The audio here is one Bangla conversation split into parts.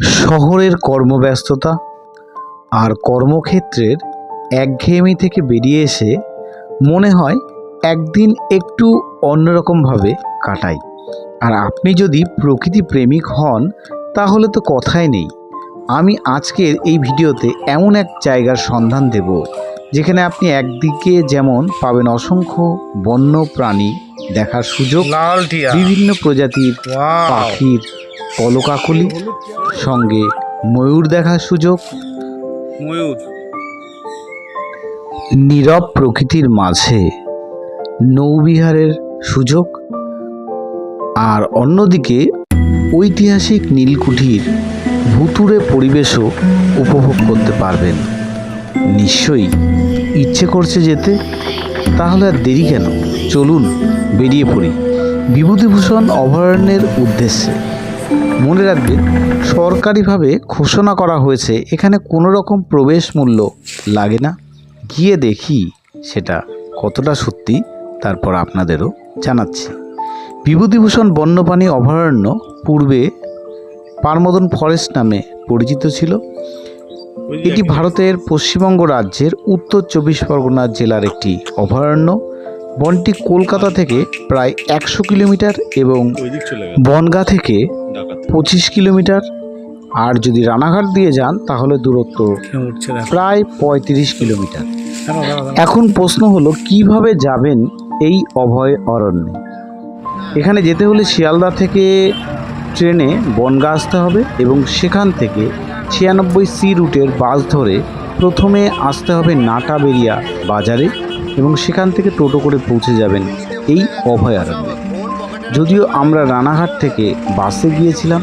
শহরের কর্মব্যস্ততা আর কর্মক্ষেত্রের একঘেয়েমি থেকে বেরিয়ে এসে মনে হয় একদিন একটু অন্যরকমভাবে কাটাই। আর আপনি যদি প্রকৃতি প্রেমিক হন তাহলে তো কথাই নেই। আমি আজকের এই ভিডিওতে এমন এক জায়গার সন্ধান দেব যেখানে আপনি একদিকে যেমন পাবেন অসংখ্য বন্য প্রাণী দেখার সুযোগ বিভিন্ন প্রজাতির পাখির কলকাকলি সঙ্গে ময়ূর দেখার সুযোগ ময়ূর। নীরব প্রকৃতির মাঝে নৌবিহারের সুযোগ আর অন্যদিকে ঐতিহাসিক নীলকুঠির ভুতুড়ে পরিবেশও উপভোগ করতে পারবেন। নিশ্চয়ই ইচ্ছে করছে যেতে তাহলে আর দেরি কেন? চলুন বেরিয়ে পড়ি। বিভূতিভূষণ অভয়ারণ্যের উদ্দেশ্যে। মনে রাখবেন সরকারিভাবে ঘোষণা করা হয়েছে এখানে কোনো রকম প্রবেশ মূল্য লাগে না। গিয়ে দেখি সেটা কতটা সত্যি তারপর আপনাদেরও জানাচ্ছি। বিভূতিভূষণ বন্যপ্রাণী অভয়ারণ্য পূর্বে পারমদন ফরেস্ট নামে পরিচিত ছিল। এটি ভারতের পশ্চিমবঙ্গ রাজ্যের উত্তর চব্বিশ পরগনা জেলার একটি অভয়ারণ্য। বনটি কলকাতা থেকে প্রায় একশো কিলোমিটার এবং বনগাঁ থেকে পঁচিশ কিলোমিটার। আর যদি রানাঘাট দিয়ে যান, তাহলে দূরত্ব প্রায় পঁয়ত্রিশ কিলোমিটার। এখন প্রশ্ন হলো, কীভাবে যাবেন এই অভয় অরণ্যে? এখানে যেতে হলে শিয়ালদা থেকে ট্রেনে বনগাঁ আসতে হবে এবং সেখান থেকে ছিয়ানব্বই সি রুটের বাস ধরে প্রথমে আসতে হবে নাটাবেরিয়া বাজারে এবং সেখান থেকে টোটো করে পৌঁছে যাবেন এই অভয়ারণ্যে। যদিও আমরা রানাঘাট থেকে বাসে গিয়েছিলাম,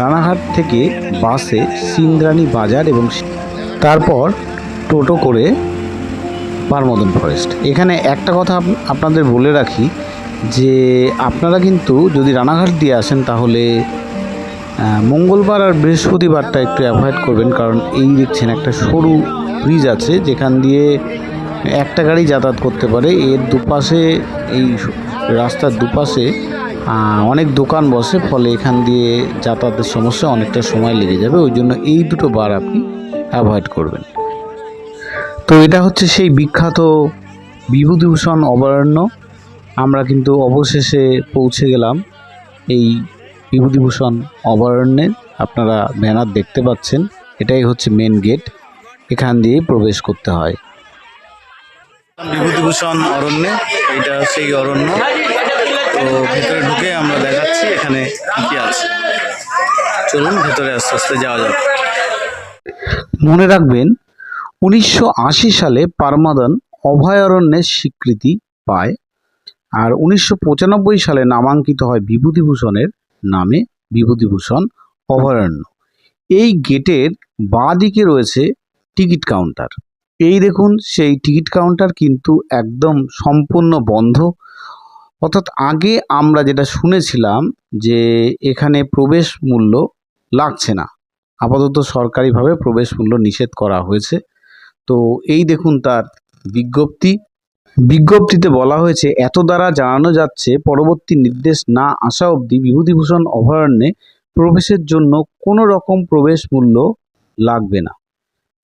রানাঘাট থেকে বাসে সিন্দ্রানী বাজার এবং তারপর টোটো করে পারমদন ফরেস্ট। এখানে একটা কথা আপনাদের বলে রাখি যে আপনারা কিন্তু যদি রানাঘাট দিয়ে আসেন তাহলে মঙ্গলবার আর বৃহস্পতিবারটা একটু অ্যাভয়েড করবেন কারণ এই দেখছেন একটা সরু ব্রিজ আছে যেখান দিয়ে একটা গাড়ি যাতায়াত করতে পারে। এর দুপাশে, এই রাস্তার দুপাশে অনেক দোকান বসে, ফলে এখান দিয়ে যাতায়াতের সমস্যা অনেকটা সময় লেগে যাবে। ওই জন্য এই দুটো বার আপনি অ্যাভয়েড করবেন। তো এটা হচ্ছে সেই বিখ্যাত বিভূতিভূষণ অভয়ারণ্য। আমরা কিন্তু অবশেষে পৌঁছে গেলাম এই বিভূতিভূষণ অভয়ারণ্যে। আপনারা ব্যানার দেখতে পাচ্ছেন, এটাই হচ্ছে মেন গেট এখান দিয়ে প্রবেশ করতে হয়। বিভূতিভূষণ অরণ্যে, এটা সেই অরণ্য। তো ভেতরে ঢুকে আমরা দেখাচ্ছি এখানে কি আছে। চলুন ভেতরে আস্তে আস্তে যাওয়া যাক। মনে রাখবেন, উনিশশো আশি সালে পারমাদন অভয়ারণ্যের স্বীকৃতি পায় আর উনিশশো পঁচানব্বই সালে নামাঙ্কিত হয় বিভূতিভূষণের নামে বিভূতিভূষণ অভয়ারণ্য। এই গেটের বাঁ দিকে রয়েছে টিকিট কাউন্টার। এই দেখুন, সেই টিকিট কাউন্টার কিন্তু একদম সম্পূর্ণ বন্ধ। অর্থাৎ আগে আমরা যেটা শুনেছিলাম যে এখানে প্রবেশ মূল্য লাগছে না। আপাতত সরকারিভাবে প্রবেশ মূল্য নিষেধ করা হয়েছে। তো এই দেখুন তার বিজ্ঞপ্তি। বিজ্ঞপ্তিতে বলা হয়েছে, এত দ্বারা জানানো যাচ্ছে পরবর্তী নির্দেশ না আসা অবধি বিভূতিভূষণ অভয়ারণ্যে প্রবেশের জন্য কোনো রকম প্রবেশ মূল্য লাগবে না।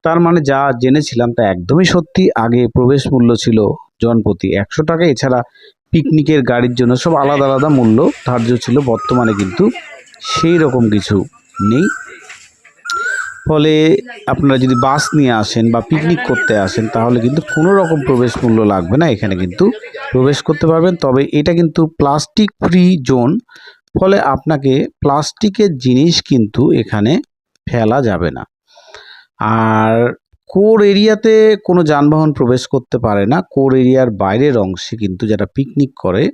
তার মানে যা জেনেছিলাম তা একদমই সত্যি। আগে প্রবেশ মূল্য ছিল জনপ্রতি একশো টাকা। এছাড়া পিকনিকের গাড়ির জন্য সব আলাদা আলাদা মূল্য, ধার্য ছিল, বর্তমানে কিন্তু সেই রকম কিছু নেই। ফলে আপনারা যদি বাস নিয়ে আসেন বা পিকনিক করতে আসেন, তাহলে কিন্তু কোনো রকম প্রবেশ মূল্য লাগবে না, এখানে কিন্তু প্রবেশ করতে পারবেন। তবে এটা কিন্তু প্লাস্টিক ফ্রি জোন, ফলে আপনাকে প্লাস্টিকের জিনিস কিন্তু এখানে ফেলা যাবে না। আর কোর এরিয়াতে কোনো যানবাহন প্রবেশ করতে পারে না। কোর এরিয়ার বাইরের অংশে কিন্তু যারা পিকনিক করে,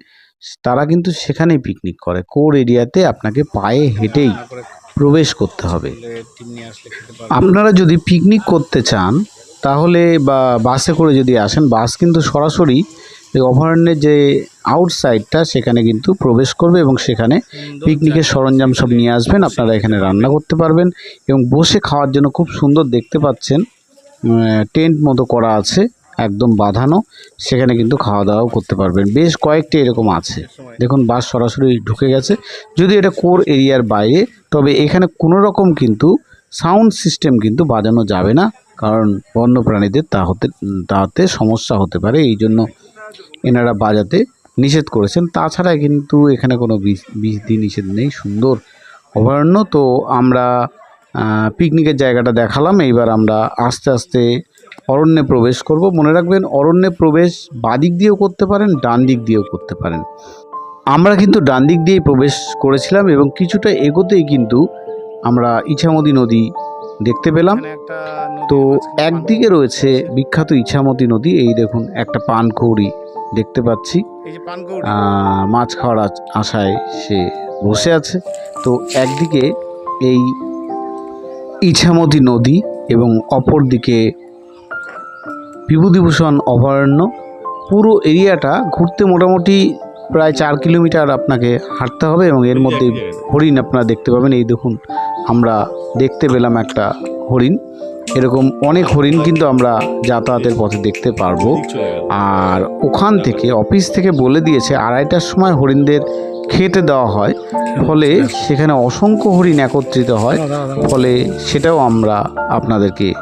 তারা কিন্তু সেখানেই পিকনিক করে। কোর এরিয়াতে আপনাকে পায়ে হেঁটেই প্রবেশ করতে হবে। আপনারা যদি পিকনিক করতে চান, তাহলে বা বাসে করে যদি আসেন, বাস কিন্তু সরাসরি এই অভয়ারণ্যের যে আউটসাইডটা সেখানে কিন্তু প্রবেশ করবে এবং সেখানে পিকনিকের সরঞ্জাম সব নিয়ে আসবেন। আপনারা এখানে রান্না করতে পারবেন এবং বসে খাওয়ার জন্য খুব সুন্দর দেখতে পাচ্ছেন। টেন্ট মতো করা আছে, একদম বাঁধানো, সেখানে কিন্তু খাওয়া দাওয়াও করতে পারবেন। বেশ কয়েকটি এরকম আছে। দেখুন, বাস সরাসরি ঢুকে গেছে। যদি এটা কোর এরিয়ার বাইরে, তবে এখানে কোনো রকম কিন্তু সাউন্ড সিস্টেম কিন্তু বাজানো যাবে না, কারণ বন্যপ্রাণীদের তা হতে, তাতে সমস্যা হতে পারে। এই জন্য এনারা বাজাতে নিষেধ করেছেন। তাছাড়া কিন্তু এখানে কোনো বিধি নিষেধ নেই। সুন্দর অভয়ারণ্য। তো আমরা পিকনিকের জায়গাটা দেখালাম। এইবার আমরা আস্তে আস্তে অরণ্যে প্রবেশ করব। মনে রাখবেন অরণ্যে প্রবেশ বাদিক দিয়েও করতে পারেন ডান দিক দিয়েও করতে পারেন। আমরা কিন্তু ডান দিক দিয়েই প্রবেশ করেছিলাম এবং কিছুটা এগোতেই কিন্তু আমরা ইছামতি নদী দেখতে পেলাম। তো একদিকে রয়েছে বিখ্যাত ইছামতি নদী। এই দেখুন একটা পানকৌড়ি দেখতে পাচ্ছি। মাছ খাওয়ার আশায় সে বসে আছে। তো একদিকে এই ইছামতি নদী এবং অপর দিকে বিভূতিভূষণ অভয়ারণ্য। পুরো এরিয়াটা ঘুরতে মোটামুটি প্রায় চার কিলোমিটার আপনাকে হাঁটতে হবে এবং এর মধ্যে হরিণ আপনারা দেখতে পাবেন। এই দেখুন আমরা দেখতে পেলাম একটা হরিণ। এরকম অনেক হরিণ কিন্তু আমরা যাতায়াতের পথে দেখতে পারব। আর ওখান থেকে অফিস থেকে বলে দিয়েছে আড়াইটার সময় হরিণদের খেতে দেওয়া হয়। ফলে সেখানে অসংখ্য হরিণ একত্রিত হয়। ফলে সেটাও আমরা আপনাদেরকে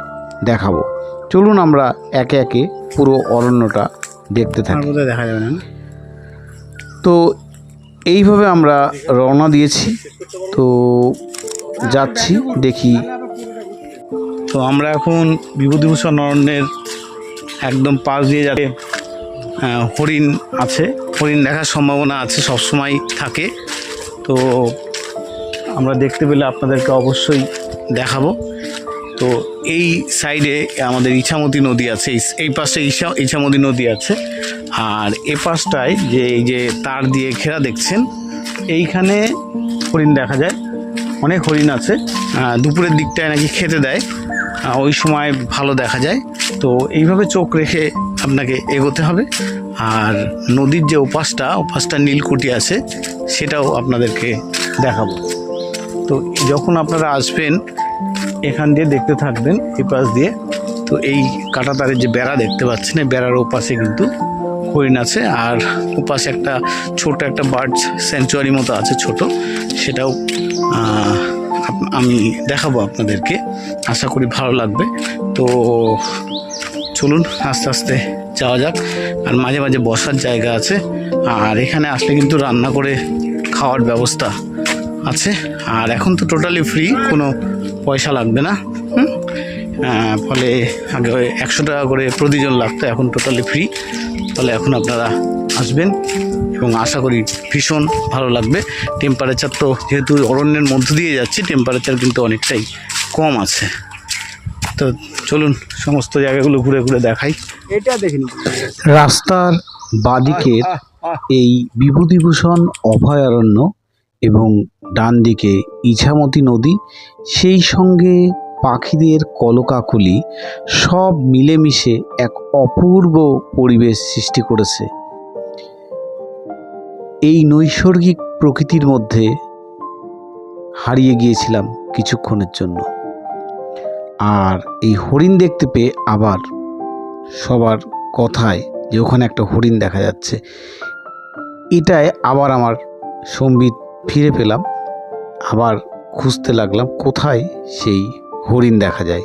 দেখাবো। চলুন আমরা একে একে পুরো অরণ্যটা দেখতে থাকি। দেখা যাবে না? না? তো এইভাবে আমরা রওনা দিয়েছি। তো যাচ্ছি দেখি। তো আমরা এখন বিভূতিভূষণ অরণ্যের একদম পাশ দিয়ে যাতে আহ, হরিণ আছে। হরিণ দেখার সম্ভাবনা আছে, সবসময় থাকে। তো আমরা দেখতে পেলে আপনাদেরকে অবশ্যই দেখাবো। তো এই সাইডে আমাদের ইছামতি নদী আছে, এই- পাশে ইছা, ইছামতি নদী আছে। আর এ পাশটায় যে, এই যে তার দিয়ে ঘেরা দেখছেন, এইখানে হরিণ দেখা যায়। অনেক হরিণ আছে। দুপুরের দিকটায় নাকি খেতে দেয়। ওই সময় ভালো দেখা যায়। তো এইভাবে চোখ রেখে আপনাকে এগোতে হবে। আর নদীর যে ওপাশটা ওপাশটা নীলকুঠি আছে, সেটাও আপনাদেরকে দেখাবো। তো যখন আপনারা আসবেন, এখান দিয়ে দেখতে থাকবেন, এই পাশ দিয়ে। তো এই কাঁটাতারের যে বেড়া দেখতে পাচ্ছেন, এই বেড়ার ওপাশে কিন্তু হরিণ আছে। আর ওপাশে একটা ছোট একটা বার্ড স্যাংচুয়ারি মতো আছে, ছোট। সেটাও আমি দেখাবো আপনাদেরকে। আশা করি ভালো লাগবে। তো চলুন আস্তে আস্তে যাওয়া যাক। আর মাঝে মাঝে বসার জায়গা আছে। আর এখানে আসলে কিন্তু রান্না করে খাওয়ার ব্যবস্থা আছে। আর এখন তো টোটালি ফ্রি কোনো পয়সা লাগবে না? ফলে আগে একশো টাকা করে প্রতিজন লাগতো, এখন টোটালি ফ্রি ফলে এখন আপনারা আসবেন এবং আশা করি ভীষণ ভালো লাগবে। টেম্পারেচার তো যেহেতু অরণ্যের মধ্য দিয়ে যাচ্ছি টেম্পারেচার কিন্তু অনেকটাই কম আছে। তো চলুন সমস্ত জায়গাগুলো ঘুরে ঘুরে দেখাই। এটা দেখিনি রাস্তার বাদিকের এই বিভূতিভূষণ অভয়ারণ্য এবং ডান দিকে ইছামতি নদী সেই সঙ্গে পাখিদের কলকাকুলি সব মিলেমিশে এক অপূর্ব পরিবেশ সৃষ্টি করেছে। এই নৈসর্গিক প্রকৃতির মধ্যে হারিয়ে গিয়েছিলাম কিছুক্ষণের জন্য। আর এই হরিণ দেখতে পেয়ে আবার সবার কথায় যে ওখানে একটা হরিণ দেখা যাচ্ছে। এটায় আবার আমার সম্বিত ফিরে পেলাম, আবার খুঁজতে লাগলাম কোথায় সেই হরিণ দেখা যায়।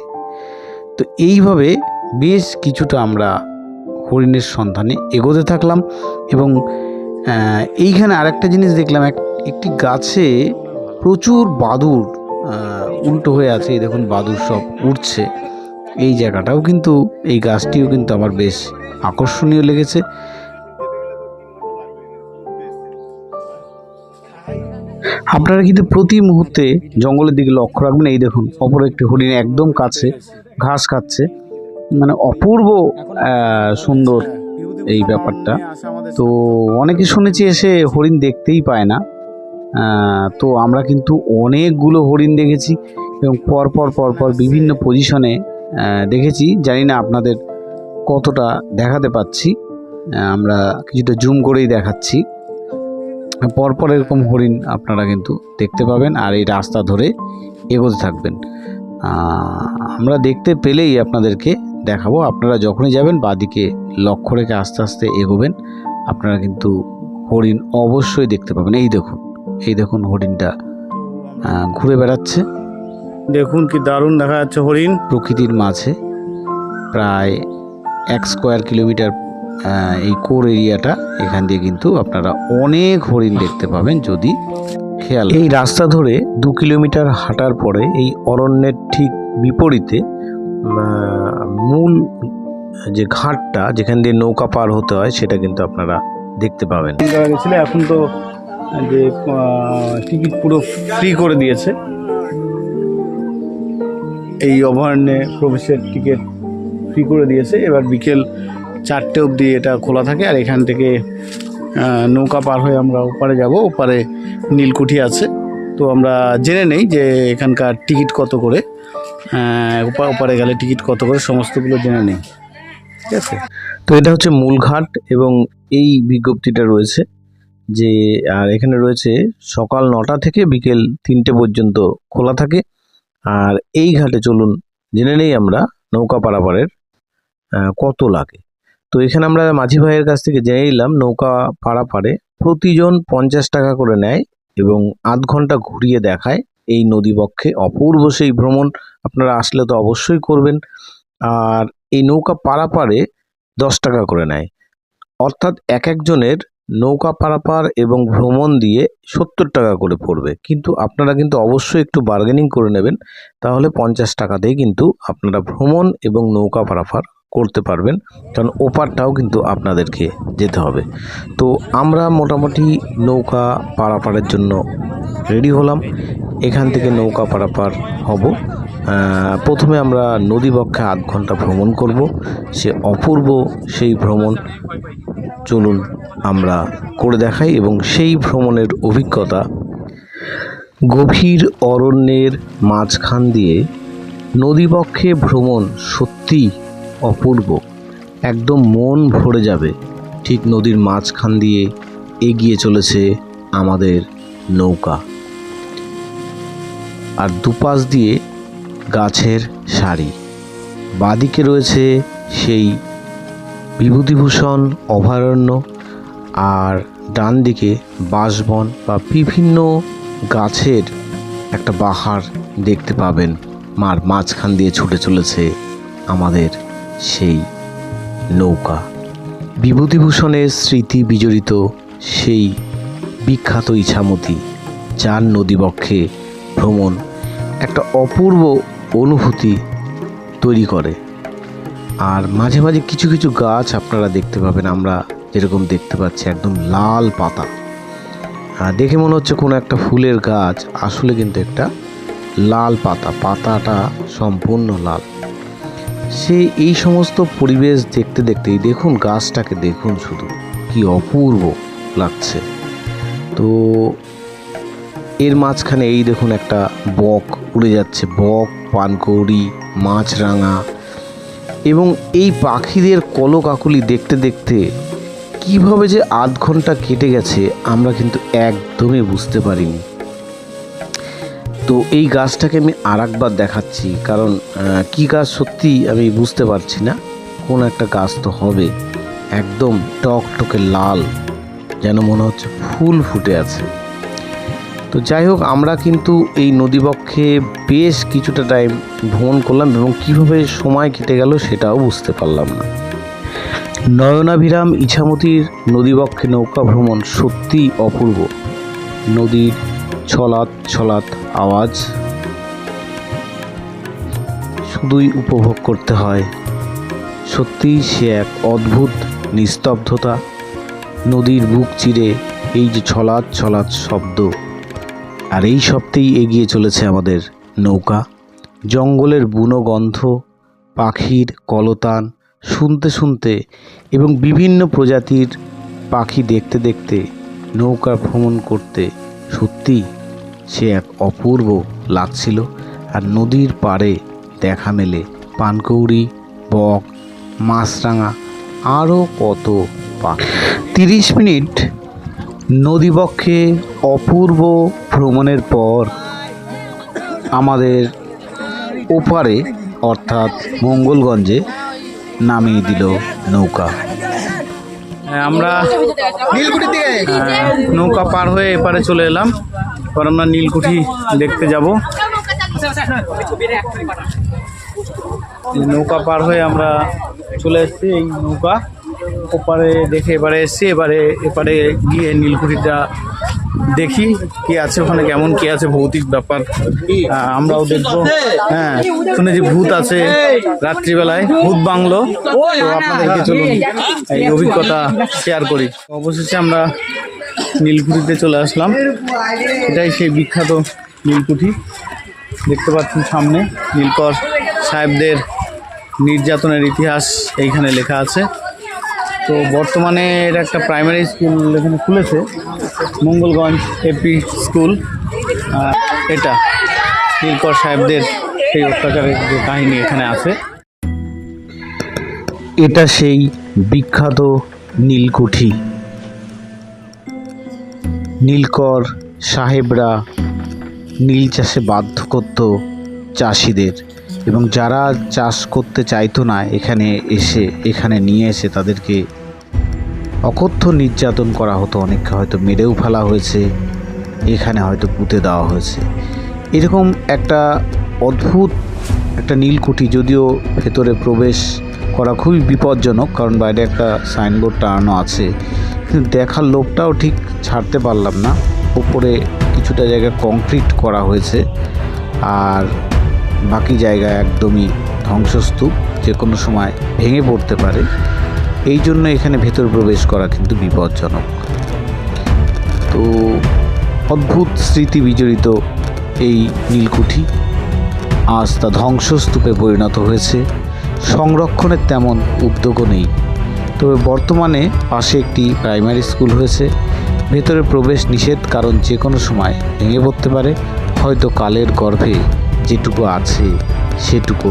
তো এইভাবে বেশ কিছুটা আমরা হরিণের সন্ধানে এগোতে থাকলাম এবং এইখানে আরেকটা জিনিস দেখলাম, এক, একটি গাছে প্রচুর বাদুর উল্টো হয়ে আছে, এই দেখুন বাদুর সব উঠছে এই জায়গাটাও কিন্তু, এই গাছটিও কিন্তু আমার বেশ আকর্ষণীয় লেগেছে। আপনারা কিন্তু প্রতি মুহূর্তে জঙ্গলের দিকে লক্ষ্য রাখবেন, এই দেখুন, অপর একটি হরিণ একদম কাছে ঘাস খাচ্ছে। মানে অপূর্ব সুন্দর এই ব্যাপারটা। তো অনেকে শুনেছি এসে হরিণ দেখতেই পায় না। তো আমরা কিন্তু অনেকগুলো হরিণ দেখেছি এবং পরপর পরপর বিভিন্ন পজিশনে দেখেছি। জানি না আপনাদের কতটা দেখাতে পাচ্ছি। আমরা কিছুটা জুম করেই দেখাচ্ছি। পরপর এরকম হরিণ আপনারা কিন্তু দেখতে পাবেন আর এই রাস্তা ধরে এগোতে থাকবেন। আমরা দেখতে পেলেই আপনাদেরকে দেখাবো। আপনারা যখনই যাবেন, বাদিকে লক্ষ্য রেখে আস্তে আস্তে এগোবেন, আপনারা কিন্তু হরিণ অবশ্যই দেখতে পাবেন। এই দেখুন। এই দেখুন হরিণটা ঘুরে বেড়াচ্ছে। দেখুন কি দারুণ দেখা যাচ্ছে হরিণ। প্রকৃতির মাঝে প্রায় এক স্কোয়ার কিলোমিটার এই কোর এরিয়াটা এখান দিয়ে কিন্তু আপনারা অনেক হরিণ দেখতে পাবেন যদি খেয়াল এই রাস্তা ধরে দু কিলোমিটার হাঁটার পরে এই অরণ্যের ঠিক বিপরীতে মূল যে ঘাটটা যেখান দিয়ে নৌকা পার হতে হয় সেটা কিন্তু আপনারা দেখতে পাবেন। এখন তো যে টিকিট পুরো ফ্রি করে দিয়েছে। এই অভয়ারণ্যে প্রবেশের টিকিট ফ্রি করে দিয়েছে। এবার বিকেল চারটে অবধি এটা খোলা থাকে আর এখান থেকে নৌকা পার হয়ে আমরা ওপারে যাব। ওপারে নীলকুঠি আছে। তো আমরা জেনে নেই যে এখানকার টিকিট কত করে। ওপারে গেলে টিকিট কত করে সমস্তগুলো জেনে নেই। ঠিক আছে? তো এটা হচ্ছে মূল ঘাট এবং এই বিজ্ঞপ্তিটা রয়েছে। যে, আর এখানে রয়েছে সকাল নটা থেকে বিকেল তিনটে পর্যন্ত খোলা থাকে। আর এই ঘাটে চলুন, জেনে নেই আমরা নৌকা পারাপারের কত লাগে। তো এখানে আমরা মাঝি ভাইয়ের কাছ থেকে জেনে নিলাম, নৌকা পারাপারে প্রতিজন পঞ্চাশ টাকা করে নেয় এবং আধ ঘণ্টা ঘুরিয়ে দেখায় এই নদীবক্ষে অপূর্ব সেই ভ্রমণ, আপনারা আসলে তো অবশ্যই করবেন। আর এই নৌকা পারাপারে দশ টাকা করে নেয়। অর্থাৎ এক একজনের নৌকা পারাপার এবং ভ্রমণ দিয়ে সত্তর টাকা করে পড়বে। কিন্তু আপনারা কিন্তু অবশ্যই একটু বার্গেনিং করে নেবেন। তাহলে পঞ্চাশ টাকাতেই কিন্তু আপনারা ভ্রমণ এবং নৌকা পারাপার করতে পারবেন। কারণ ওপারটাও কিন্তু আপনাদেরকে যেতে হবে। তো আমরা মোটামুটি নৌকা পারাপারের জন্য রেডি হলাম। এখান থেকে নৌকা পারাপার হব। প্রথমে আমরা নদীবক্ষে আধ ঘণ্টা ভ্রমণ করব। সে অপূর্ব সেই ভ্রমণ। চলুন আমরা করে দেখাই এবং সেই ভ্রমণের অভিজ্ঞতা। গভীর অরণ্যের মাঝখান দিয়ে নদীবক্ষে ভ্রমণ সত্যি অপূর্ব। একদম মন ভরে যাবে। ঠিক নদীর মাঝখান দিয়ে এগিয়ে চলেছে আমাদের নৌকা। আর দুপাশ দিয়ে গাছের সারি। বাদিকে রয়েছে সেই বিভূতিভূষণ, অভয়ারণ্য আর ডান দিকে বাঁশবন বা বিভিন্ন গাছের একটা বাহার দেখতে পাবেন। মার মাঝখান দিয়ে ছুটে চলেছে আমাদের সেই নৌকা। বিভূতিভূষণের স্মৃতি বিজড়িত সেই বিখ্যাত ইছামতি, যার নদীবক্ষে ভ্রমণ একটা অপূর্ব অনুভূতি তৈরি করে। আর মাঝে মাঝে কিছু কিছু গাছ আপনারা দেখতে পাবেন, আমরা যেরকম দেখতে পাচ্ছি, একদম লাল পাতা। দেখে মনে হচ্ছে কোনো একটা ফুলের গাছ, আসলে কিন্তু একটা লাল পাতা, পাতাটা সম্পূর্ণ লাল। সে এই সমস্ত পরিবেশ দেখতে দেখতেই দেখুন গাছটাকে, দেখুন শুধু, কি অপূর্ব লাগছে। তো এর মাঝখানে এই দেখুন একটা বক উড়ে যাচ্ছে, বক, পানকৌড়ি, মাছরাঙা এবং এই পাখিদের কলকাকুলি দেখতে দেখতে কীভাবে যে আধ ঘণ্টা কেটে গেছে, আমরা কিন্তু একদমই বুঝতে পারিনি। তো এই গাছটাকে আমি আর একবার দেখাচ্ছি, কারণ কি গাছ সত্যি আমি বুঝতে পারছি না। কোন একটা গাছ তো হবে, একদম টক টকে লাল, যেন মনে হচ্ছে ফুল ফুটে আছে। তো যাই হোক, আমরা কিন্তু এই নদীবক্ষে বেশ কিছুটা টাইম ভ্রমণ করলাম এবং কীভাবে সময় কেটে গেল সেটাও বুঝতে পারলাম না। নয়নাভিরাম ইছামতির নদীবক্ষে নৌকা ভ্রমণ সত্যিই অপূর্ব। নদীর ছলাৎ ছলাৎ আওয়াজ শুধুই উপভোগ করতে হয়। সত্যিই সে এক অদ্ভুত নিস্তব্ধতা। নদীর বুক চিরে এই যে ছলাৎ ছলাৎ শব্দ আর এই শব্দেই এগিয়ে চলেছে আমাদের নৌকা। জঙ্গলের বুনো গন্ধ পাখির কলতান শুনতে শুনতে এবং বিভিন্ন প্রজাতির পাখি দেখতে দেখতে নৌকা ভ্রমণ করতে সত্যি সে এক অপূর্ব লাগছিল। আর নদীর পাড়ে দেখা মেলে পানকৌড়ি, বক, মাছরাঙা, আরও কত পাখি। তিরিশ মিনিট নদীবক্ষে অপূর্ব ভ্রমণের পর আমাদের ওপারে অর্থাৎ মঙ্গলগঞ্জে নামিয়ে দিল নৌকা। হ্যাঁ, আমরা হ্যাঁ, নৌকা পার হয়ে এপারে চলে এলাম। এবার আমরা নীলকুঠি দেখতে যাব। নৌকা পার হয়ে আমরা চলে এসেছি এই নৌকা। ওপারে দেখে এবারে এসেছি, এবারে এপারে গিয়ে নীলকুঠিটা দেখি কি আছে ওখানে, কেমন কি আছে, ভৌতিক ব্যাপার। আমরাও দেখব। হ্যাঁ শুনেছি ভূত আছে রাত্রিবেলায়, ভূত বাংলো। তো আপনাদেরকে চলুন, এই অভিজ্ঞতা শেয়ার করি। অবশেষে আমরা নীলকুঠিতে চলে আসলাম। এটাই সেই বিখ্যাত নীলকুঠি। দেখতে পাচ্ছেন সামনে, নীলকর সাহেবদের নির্যাতনের ইতিহাস এইখানে লেখা আছে। তো বর্তমানে এটা একটা প্রাইমারি স্কুল এখানে খুলেছে, মঙ্গলগঞ্জ এপি স্কুল এটা নীলকর সাহেবদের সেই অত্যাচারের যে কাহিনী এখানে আছে। এটা সেই বিখ্যাত নীলকুঠি। নীলকর সাহেবরা নীল চাষে বাধ্য করত চাষিদের এবং যারা চাষ করতে চাইতো না এখানে এসে, এখানে নিয়ে এসে তাদেরকে অকথ্য নির্যাতন করা হতো, অনেককে হয়তো মেরেও ফেলা হয়েছে, এখানে হয়তো পুঁতে দেওয়া হয়েছে। এরকম একটা অদ্ভুত একটা নীলকুঠি যদিও ভেতরে প্রবেশ করা খুবই বিপজ্জনক, কারণ বাইরে একটা সাইনবোর্ড টানানো আছে। কিন্তু দেখার লোভটাও ঠিক ছাড়তে পারলাম না। উপরে কিছুটা জায়গায় কংক্রিট করা হয়েছে, আর বাকি জায়গায় একদমই ধ্বংসস্তূপ যে কোনো সময় ভেঙে পড়তে পারে। এই জন্য এখানে ভেতর প্রবেশ করা কিন্তু বিপজ্জনক। তো অদ্ভুত স্মৃতি বিজড়িত এই নীলকুঠি আজ তা ধ্বংসস্তূপে পরিণত হয়েছে। সংরক্ষণের তেমন উদ্যোগও নেই। তবে বর্তমানে পাশে একটি প্রাইমারি স্কুল হয়েছে। ভেতরে প্রবেশ নিষেধ কারণ যে কোনো সময় ভেঙে পড়তে পারে। হয়তো কালের গর্ভে যেটুকু আছে, সেটুকু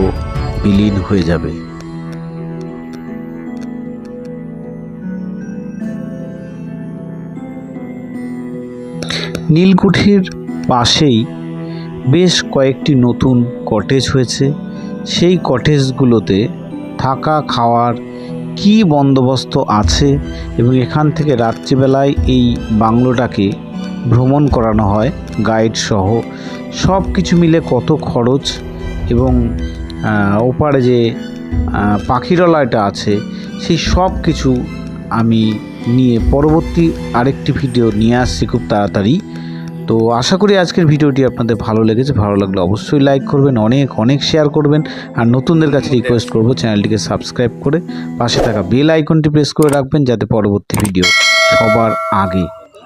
বিলীন হয়ে যাবে। নীলকুঠির পাশেই বেশ কয়েকটি নতুন কটেজ হয়েছে। সেই কটেজগুলোতে থাকা খাওয়ার কি বন্দোবস্ত আছে এবং এখান থেকে রাত্রিবেলায় এই বাংলোটাকে ভ্রমণ করানো হয় গাইড সহ। সব কিছু মিলে কত খরচ এবং ওপারে যে পাখিরালয়টা আছে, সেই সব কিছু আমি নিয়ে পরবর্তী আরেকটি ভিডিও নিয়ে আসছি খুব তাড়াতাড়ি। তো আশা করি আজকের ভিডিওটি আপনাদের ভালো লেগেছে। ভালো লাগলে অবশ্যই লাইক করবেন, অনেক অনেক শেয়ার করবেন। আর নতুনদের কাছে রিকোয়েস্ট করব চ্যানেলটিকে সাবস্ক্রাইব করে পাশে থাকা বেল আইকনটি প্রেস করে রাখবেন যাতে পরবর্তী ভিডিও সবার আগে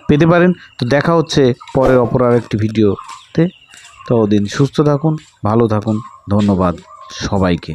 পেতে পারেন। তো দেখা হচ্ছে পরের অপর আরেকটি ভিডিওতে তো। ততদিন সুস্থ থাকুন, ভালো থাকুন, ধন্যবাদ সবাইকে।